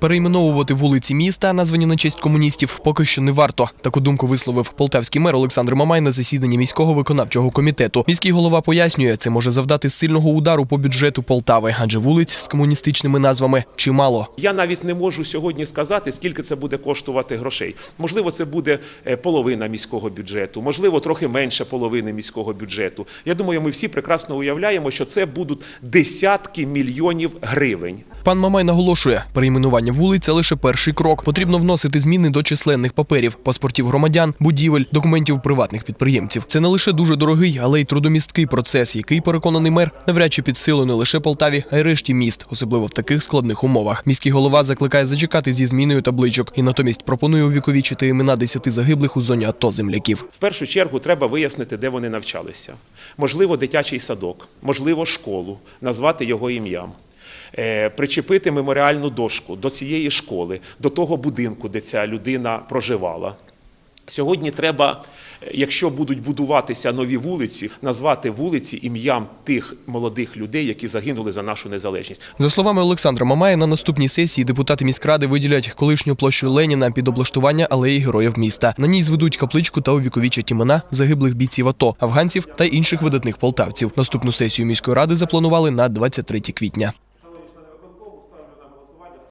Перейменовувати вулиці міста, названі на честь комуністів, поки що не варто. Таку думку висловив полтавський мер Олександр Мамай на засіданні міського виконавчого комітету. Міський голова пояснює, це може завдати сильного удару по бюджету Полтави, адже вулиць з комуністичними назвами чимало. Я навіть не можу сьогодні сказати, скільки це буде коштувати грошей. Можливо, це буде е, половина міського бюджету, можливо, трохи менше половини міського бюджету. Я думаю, ми всі прекрасно уявляємо, що це будуть десятки мільйонів гривень. Пан Мамай наголошує, перейменування вулиць лише перший крок. Потрібно вносити зміни до численних паперів, паспортів громадян, будівель, документів приватних підприємців. Це не лише дуже дорогий, але й трудомісткий процес, який переконаний мер навряд чи під силу не лише Полтаві, а й решті міст, особливо в таких складних умовах. Міський голова закликає зачекати зі зміною табличок і натомість пропонує увіковічити імена десяти загиблих у зоні АТО земляків. В першу чергу треба вияснити, де вони навчалися. Можливо, дитячий садок, можливо, школу, назвати його ім'ям. Е, Причепити меморіальну дошку до цієї школи, до того будинку, де ця людина проживала. Сьогодні треба, е, якщо будуть будуватися нові вулиці, назвати вулиці ім'ям тих молодих людей, які загинули за нашу незалежність. За словами Олександра Мамая, на наступній сесії депутати міськради виділять колишню площу Леніна під облаштування алеї героїв міста. На ній зведуть капличку та увіковічать імена загиблих бійців АТО, афганців та інших видатних полтавців. Наступну сесію міської ради запланували на 23 квітня.